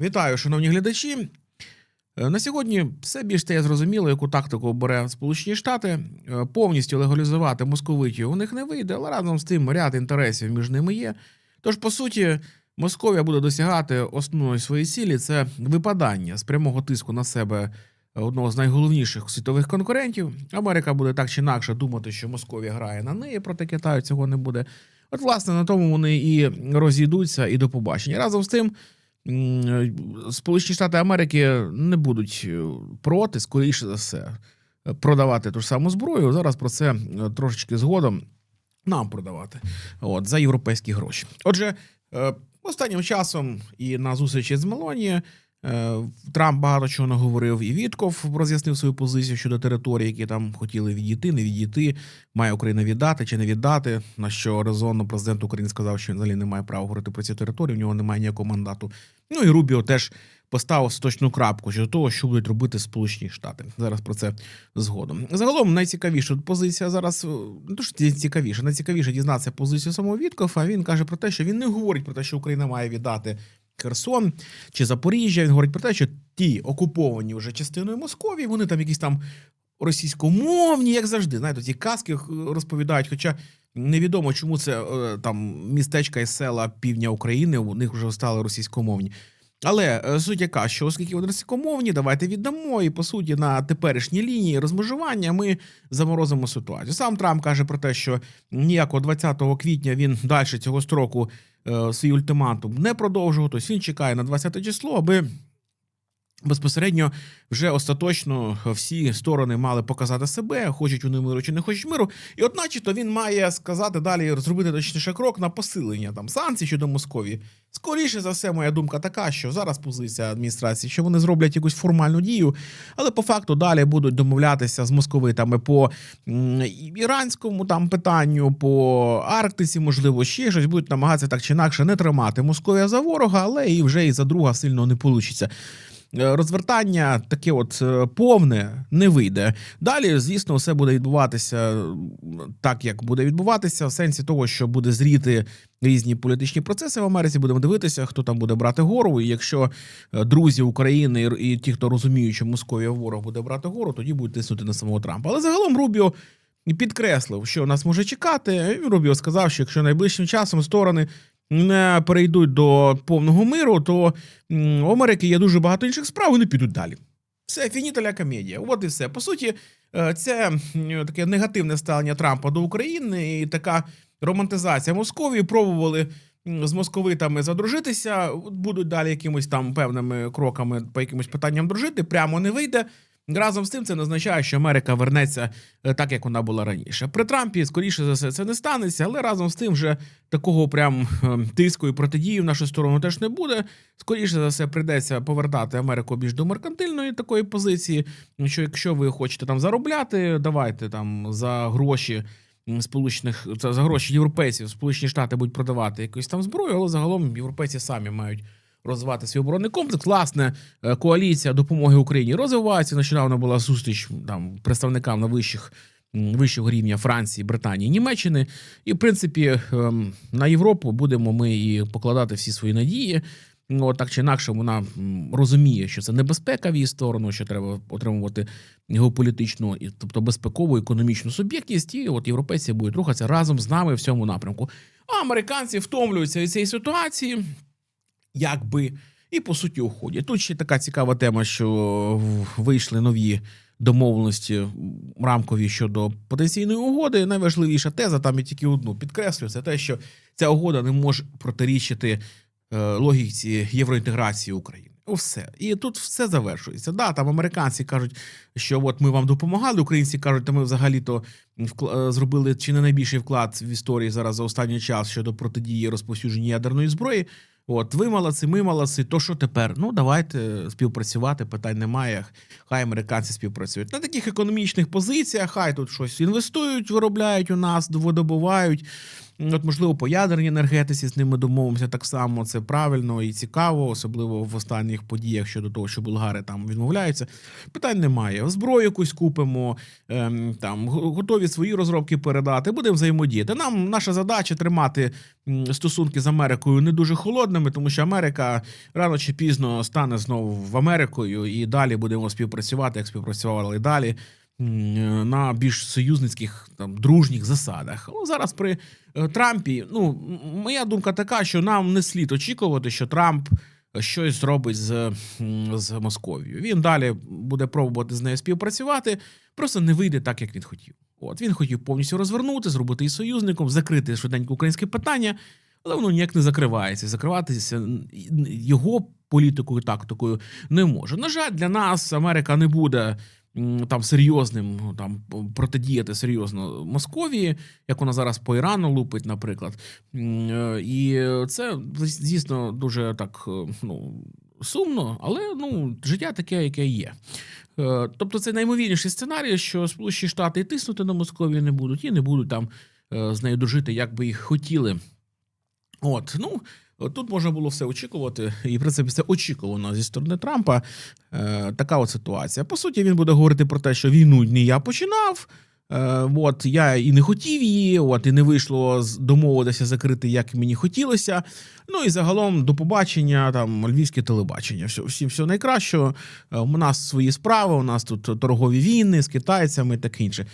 Вітаю, шановні глядачі. Е, На сьогодні все більш стає зрозуміло, яку тактику бере Сполучені Штати. Е, Повністю легалізувати московитів у них не вийде, але разом з тим ряд інтересів між ними є. Тож, по суті, Московія буде досягати основної своєї цілі це випадання з прямого тиску на себе одного з найголовніших світових конкурентів. Америка буде так чи інакше думати, що Московія грає на неї, проти Китаю цього не буде. От, власне, на тому вони і розійдуться, і до побачення. Разом з тим. Сполучені Штати Америки не будуть е, проти, скоріше за все, продавати ту ж саму зброю. Зараз про це е, трошечки згодом нам продавати от, за європейські гроші. Отже, е, останнім часом і на зустрічі з Мелоні Трамп багато чого наговорив, і Вітков роз'яснив свою позицію щодо території, які там хотіли відійти, не відійти, має Україна віддати чи не віддати. На що резонно президент України сказав, що він взагалі не має права говорити про ці території, в нього немає ніякого мандату. Ну і Рубіо теж поставив остаточну крапку щодо того, що будуть робити Сполучені Штати. Зараз про це згодом. Загалом найцікавіша позиція зараз е, не то, що цікавіше, найцікавіше дізнатися позицію самого Віткофа. Він каже про те, що він не говорить про те, що Україна має віддати Херсон чи Запоріжжя. Він говорить про те, що ті окуповані вже частиною Московії, вони там якісь там російськомовні, як завжди. Знаєте, ті казки е, розповідають. Хоча невідомо, чому це е, там містечка і села півдня України у них вже стали російськомовні. Але е, суть яка, що оскільки вони російськомовні, давайте віддамо. І по суті, на теперішній лінії розмежування ми заморозимо ситуацію. Сам Трамп каже про те, що ніякого 20 квітня він далі цього строку свій ультиматум не продовжував. Тобто він чекає на 20 число, аби безпосередньо вже остаточно всі сторони мали показати себе, хочуть вони миру чи не хочуть миру. І от, начебто, він має сказати далі, зробити точніше крок на посилення там санкцій щодо Московії. Скоріше за все, моя думка така, що зараз позиція адміністрації, що вони зроблять якусь формальну дію, але по факту далі будуть домовлятися з московитами по іранському там питанню, по Арктиці, можливо, ще щось будуть намагатися так чи інакше не тримати Московія за ворога, але і вже і за друга сильно не вийде. Розвертання таке, от е, повне не вийде. Далі, звісно, все буде відбуватися так, як буде відбуватися, в сенсі того, що буде зріти різні політичні процеси в Америці. Будемо дивитися, хто там буде брати гору. І якщо е, друзі України і ті, хто розуміють, що Московія ворог буде брати гору, тоді будуть тиснути на самого Трампа. Але загалом Рубіо підкреслив, що нас може чекати. Рубіо сказав, що якщо найближчим часом сторони не перейдуть до повного миру, то у Америки є дуже багато інших справ, вони підуть далі. Все, фініталя комедія. От і все. По суті, е, це таке негативне ставлення Трампа до України і така романтизація Московії. Пробували з московитами задружитися, будуть далі якимось там певними кроками по якимось питанням дружити. Прямо не вийде. Разом з тим, це не означає, що Америка вернеться е, так, як вона була раніше. При Трампі, скоріше за все, це не станеться, але разом з тим, вже такого прям е, тиску і протидії в нашу сторону теж не буде. Скоріше за все, прийдеться повертати Америку більш до меркантильної такої позиції. Що якщо ви хочете там заробляти, давайте там за гроші. Сполучених за гроші європейців, Сполучені Штати будуть продавати якусь там зброю, але загалом європейці самі мають розвивати свій оборонний комплекс. Власне, е, коаліція допомоги Україні розвивається. Нещодавно була зустріч там представникам на вищих. Вищого рівня Франції, Британії, Німеччини, і в принципі ем, на Європу будемо ми і покладати всі свої надії. Ну, от так чи інакше, вона розуміє, що це небезпека в її сторону, що треба отримувати геополітичну, і- тобто безпекову економічну суб'єктність. І от європейці будуть рухатися разом з нами в цьому напрямку. А американці втомлюються від цієї ситуації, якби, і по суті уходять. Тут ще така цікава тема, що вийшли нові домовленості рамкові щодо потенційної угоди. Найважливіша теза там я тільки одну підкреслюю: це те, що ця угода не може протирічити е, логіці євроінтеграції України. Все. І тут все завершується. Да, там американці кажуть, що от ми вам допомагали, українці кажуть, та ми взагалі-то е, зробили чи не найбільший вклад в історії зараз за останній час щодо протидії розповсюдження ядерної зброї. От, ви молодці, ми молодці. То що тепер? Ну давайте співпрацювати, питань немає. Хай американці співпрацюють. На таких економічних позиціях, хай тут щось інвестують, виробляють у нас, видобувають. От, можливо, по ядерній енергетиці з ними домовимося так само. Це правильно і цікаво, особливо в останніх подіях щодо того, що болгари там відмовляються. Питань немає. Зброю якусь купимо, ем, там готові свої розробки передати. Будемо взаємодіяти. Нам наша задача тримати стосунки з Америкою не дуже холодними, тому що Америка рано чи пізно стане знову в Америкою, і далі будемо співпрацювати, як співпрацювали далі. М, На більш союзницьких там дружніх засадах. Але зараз при е, Трампі, ну моя думка така, що нам не слід очікувати, що Трамп щось зробить з, з Московією. Він далі буде пробувати з нею співпрацювати, просто не вийде так, як він хотів. От він хотів повністю розвернути, зробити і союзником, закрити швиденько українське питання, але воно ніяк не закривається. Закриватися його політикою тактикою не може. На жаль, для нас Америка не буде. Там серйозним ну, там протидіяти серйозно Московії, як вона зараз по Ірану лупить, наприклад. Е, І це звісно дуже так е, ну, сумно, але ну, життя таке, яке є. Е, Тобто, це наймовірніший сценарій, що Сполучені Штати і тиснути на Московію не будуть, і не будуть там з нею дружити, як би їх хотіли. От, ну. Тут можна було все очікувати, і в принципі це очікувано зі сторони Трампа. Е, така от ситуація. По суті, він буде говорити про те, що війну не я починав. Е, от я і не хотів її, от і не вийшло домовитися закрити, як мені хотілося. Ну і загалом до побачення, там львівське телебачення. Все, всім всього найкращого. Е, У нас свої справи, у нас тут торгові війни з китайцями і таке інше.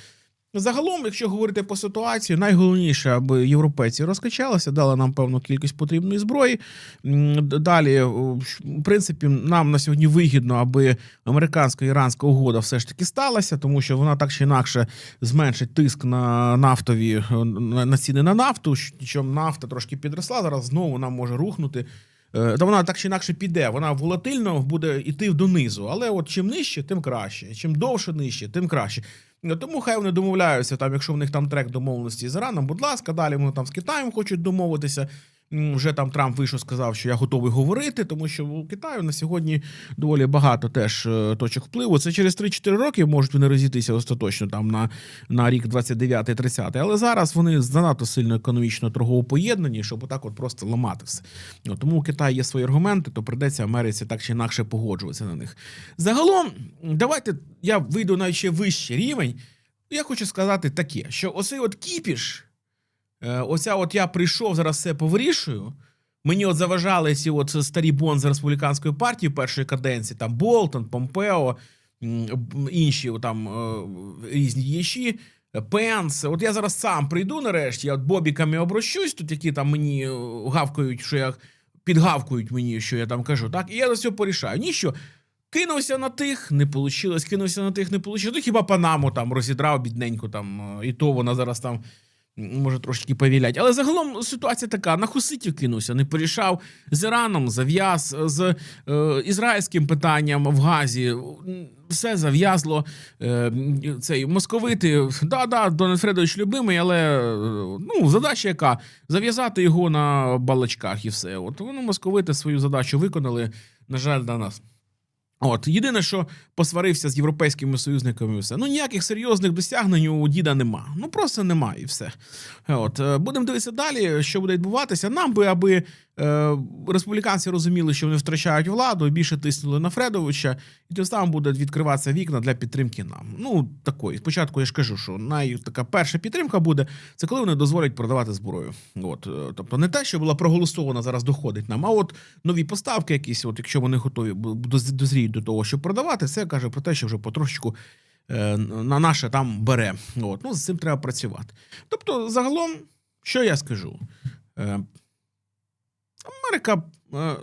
Загалом, якщо говорити по ситуації, найголовніше, аби європейці розкачалися, дали нам певну кількість потрібної зброї. Далі, в принципі, нам на сьогодні вигідно, аби американсько-іранська угода все ж таки сталася, тому що вона так чи інакше зменшить тиск на нафтові е, на ціни на нафту. Що нафта трошки підросла, зараз знову вона може рухнути. Е, Та вона так чи інакше піде, вона волатильно буде йти донизу. Але от чим нижче, тим краще. Чим довше нижче, тим краще. Ну, Тому хай вони домовляються, там, якщо в них там трек домовленості з Іраном, будь ласка, далі вони там з Китаєм хочуть домовитися. Вже там Трамп вийшов, сказав, що я готовий говорити, тому що у Китаю на сьогодні доволі багато теж е, точок впливу. Це через 3-4 роки можуть вони розійтися остаточно там на, на рік 29-30. Але зараз вони занадто сильно економічно торгово поєднані, щоб отак от просто ламати все. Ну, тому у Китаї є свої аргументи, то придеться Америці так чи інакше погоджуватися на них. Загалом, давайте я вийду на ще вищий рівень. Я хочу сказати таке, що оцей от кіпіш, оця от я прийшов, зараз все повирішую. Мені от заважали ці от старі бонзи республіканської партії першої каденції, там Болтон, Помпео, інші там е, різні діячі. е, Пенс, от я зараз сам прийду нарешті, я от бобіками обращусь, тут які там мені е, гавкають, що я підгавкують мені, що я там кажу, так, і я за все порішаю. Ніщо. Кинувся на тих, не вийшло, кинувся на тих, не вийшло. Ну хіба Панаму там розідрав бідненько, там, е, і то вона зараз там може трошки повілять. Але загалом ситуація така: на хуситів кинувся, не порішав з Іраном, зав'яз, з е, ізраїльським питанням в Газі. Все зав'язло. Е, цей московити, да-да, Дональд Фредович любимий, але е, ну, задача яка? Зав'язати його на балачках і все. От вони московити свою задачу виконали. На жаль, на нас. От єдине, що посварився з європейськими союзниками, все. Ну ніяких серйозних досягнень у діда нема. Ну просто нема і все. От е, будемо дивитися далі, що буде відбуватися. Нам би, аби республіканці розуміли, що вони втрачають владу, більше тиснули на Фредовича, і тим самим буде відкриватися вікна для підтримки нам. Ну такої. Спочатку я ж кажу, що най така перша підтримка буде це коли вони дозволять продавати зброю. От, е, тобто не те, що була проголосована зараз доходить нам, а от нові поставки, якісь, от якщо вони готові дозріють до того, щоб продавати, це каже про те, що вже потрошечку е, на наше там бере. От, ну з цим треба працювати. Тобто, загалом, що я скажу? Америка, е,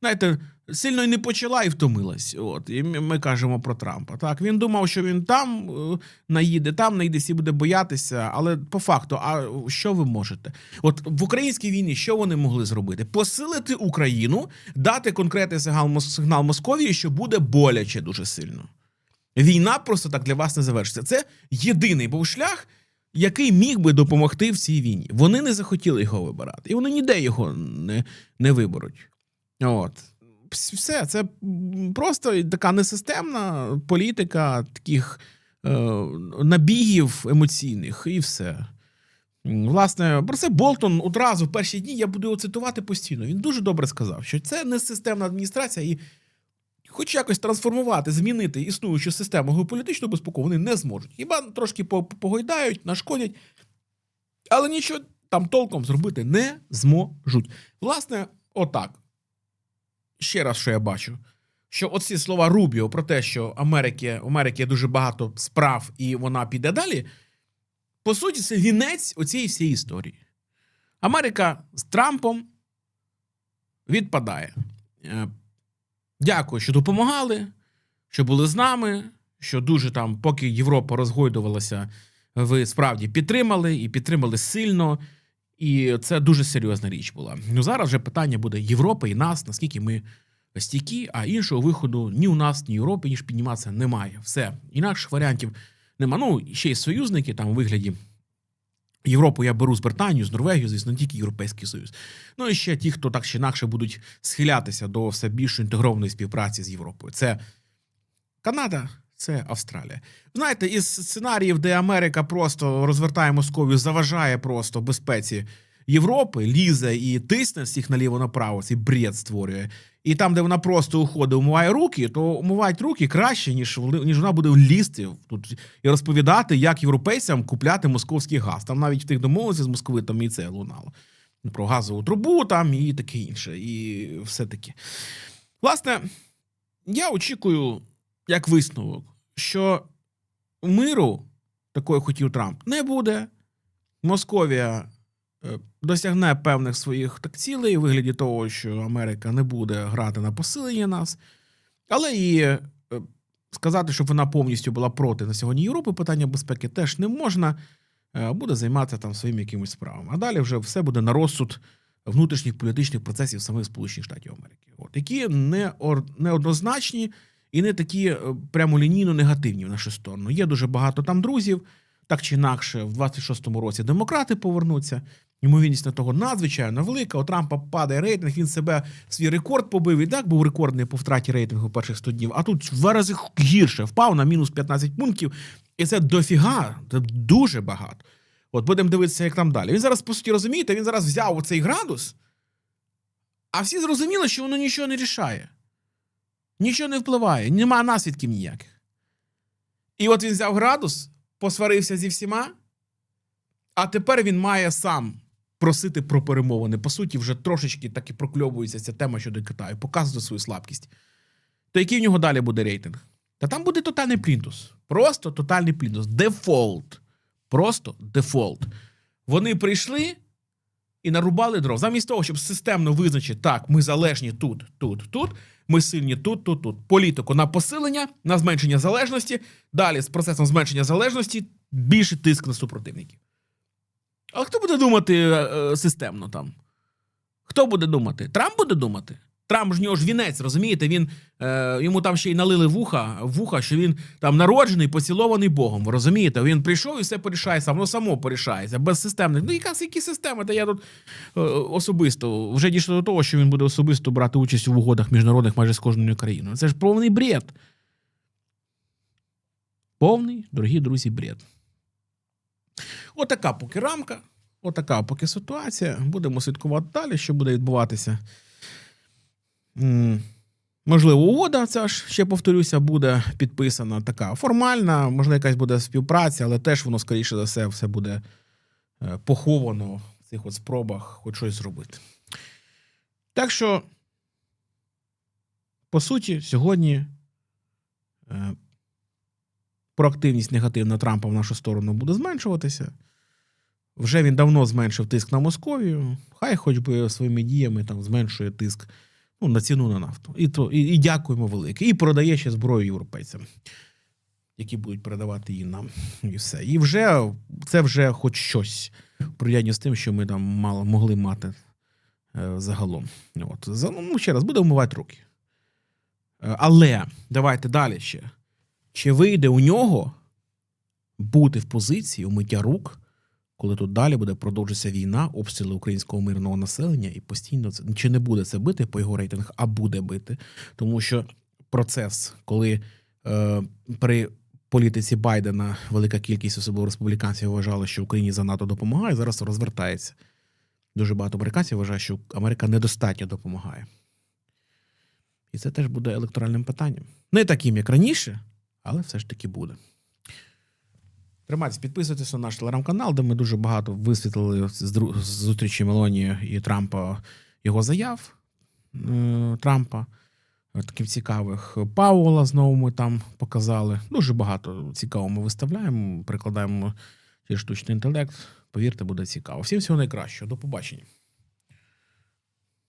знаєте, сильно й не почала і втомилась. От, і ми ми кажемо про Трампа. Так, він думав, що він там е, наїде, там наїде, всі буде боятися. Але по факту, а що ви можете? От в українській війні що вони могли зробити? Посилити Україну, дати конкретний сигнал, сигнал Московії, що буде боляче дуже сильно. Війна просто так для вас не завершиться. Це єдиний був шлях, який міг би допомогти в цій війні. Вони не захотіли його вибирати, і вони ніде його не, не виберуть. От. Все, це просто така несистемна політика таких е, набігів емоційних, і все. Власне, про це Болтон одразу в перші дні я буду його цитувати постійно. Він дуже добре сказав, що це не системна адміністрація, і хоч якось трансформувати, змінити існуючу систему геополітичну безпеку вони не зможуть. Хіба трошки погойдають, нашкодять, але нічого там толком зробити не зможуть. Власне, отак. Ще раз, що я бачу. Що оці слова Рубіо про те, що Америки, Америки дуже багато справ і вона піде далі. По суті, це вінець оцієї всієї історії. Америка з Трампом відпадає. Дякую, що допомагали, що були з нами, що дуже там, поки Європа розгойдувалася, ви справді підтримали і підтримали сильно. І це дуже серйозна річ була. Ну зараз вже питання буде Європи і нас, наскільки ми стійкі, а іншого виходу ні у нас, ні в Європі, ніж підніматися немає. Все. Інакших варіантів нема. Ну, ще й союзники там у вигляді. Європу я беру з Британію, з Норвегію, звісно, не тільки Європейський Союз. Ну і ще ті, хто так чи інакше будуть схилятися до все більш інтегрованої співпраці з Європою. Це Канада, це Австралія. Знаєте, із сценаріїв, де Америка просто розвертає Московію, заважає просто безпеці Європи, лізе і тисне всіх наліво направо, цей бред створює. І там, де вона просто уходить, умиває руки, то умивають руки краще, ніж, ніж вона буде лізти тут і розповідати, як європейцям купляти московський газ. Там навіть в тих домовленостях з московитами і це лунало. Про газову трубу там і таке інше. І все таке. Власне, я очікую, як висновок, що миру, такої хотів Трамп, не буде. Московія досягне певних своїх так цілей у вигляді того, що Америка не буде грати на посилення нас. Але і е, сказати, щоб вона повністю була проти на сьогодні Європи, питання безпеки теж не можна. Е, Буде займатися там своїми якимись справами. А далі вже все буде на розсуд внутрішніх політичних процесів самих Сполучених Штатів Америки, от які не неоднозначні і не такі е, прямолінійно негативні в нашу сторону. Є дуже багато там друзів. Так чи інакше, в 26-му році демократи повернуться. Ймовірність на того надзвичайно велика. У Трампа падає рейтинг, він себе свій рекорд побив. І так був рекордний по втраті рейтингу перших 100 днів. А тут в рази гірше впав на мінус 15 пунктів. І це дофіга, це дуже багато. От будемо дивитися, як там далі. Він зараз, по суті, розумієте, він зараз взяв оцей градус, а всі зрозуміли, що воно нічого не рішає. Нічого не впливає, нема наслідків ніяких. І от він взяв градус, посварився зі всіма, а тепер він має сам просити про перемовини. По суті, вже трошечки так і прокльовується ця тема щодо Китаю, показує свою слабкість. То який в нього далі буде рейтинг? Та там буде тотальний плінтус. Просто тотальний плінтус. Дефолт. Просто дефолт. Вони прийшли і нарубали дров. Замість того, щоб системно визначити, так, ми залежні тут, тут, тут, ми сильні тут, тут, тут. Політику на посилення, на зменшення залежності. Далі з процесом зменшення залежності більше тиск на супротивників. А хто буде думати е, е, системно там? Хто буде думати? Трамп буде думати? Трамп ж нього ж вінець, розумієте? Він, е, йому там ще й налили вуха, вуха, що він там народжений, поцілований Богом. Розумієте? Він прийшов і все порішає сам, воно само порішається, без системних. Ну, яка які системи? Та я тут е, особисто вже дійшло до того, що він буде особисто брати участь у угодах міжнародних майже з кожною країною. Це ж повний бред. Повний, дорогі друзі, бред. Отака поки рамка, отака поки ситуація. Будемо слідкувати далі, що буде відбуватися. Можливо, угода ця ж ще повторюся, буде підписана така формальна, можливо, якась буде співпраця, але теж воно, скоріше за все, все буде е, поховано в цих от спробах хоч щось зробити. Так що, по суті, сьогодні е, проактивність негативна Трампа в нашу сторону буде зменшуватися. Вже він давно зменшив тиск на Московію. Хай хоч би своїми діями там зменшує тиск ну, на ціну на нафту. І, то, і, і дякуємо велике. І продає ще зброю європейцям, які будуть передавати її нам. І все. І вже це вже хоч щось порівнянні з тим, що ми там мало могли мати е, загалом. От. Ну, ще раз, буде вмивати руки. Е, Але давайте далі ще. Чи вийде у нього бути в позиції умиття рук, коли тут далі буде продовжитися війна, обстріли українського мирного населення, і постійно це чи не буде це бити по його рейтингах, а буде бити. Тому що процес, коли е, при політиці Байдена велика кількість, особливо республіканців, вважали, що Україні занадто допомагає. Зараз розвертається. Дуже багато американців вважають, що Америка недостатньо допомагає. І це теж буде електоральним питанням. Не таким, як раніше, але все ж таки буде. Тримайтесь, підписуйтесь на наш телеграм-канал, де ми дуже багато висвітлили з зустрічі Мелонії і Трампа його заяв е, Трампа. е, Таких цікавих. Паула знову ми там показали. Дуже багато цікавого ми виставляємо, прикладаємо через штучний інтелект. Повірте, буде цікаво. Всім всього найкращого. До побачення.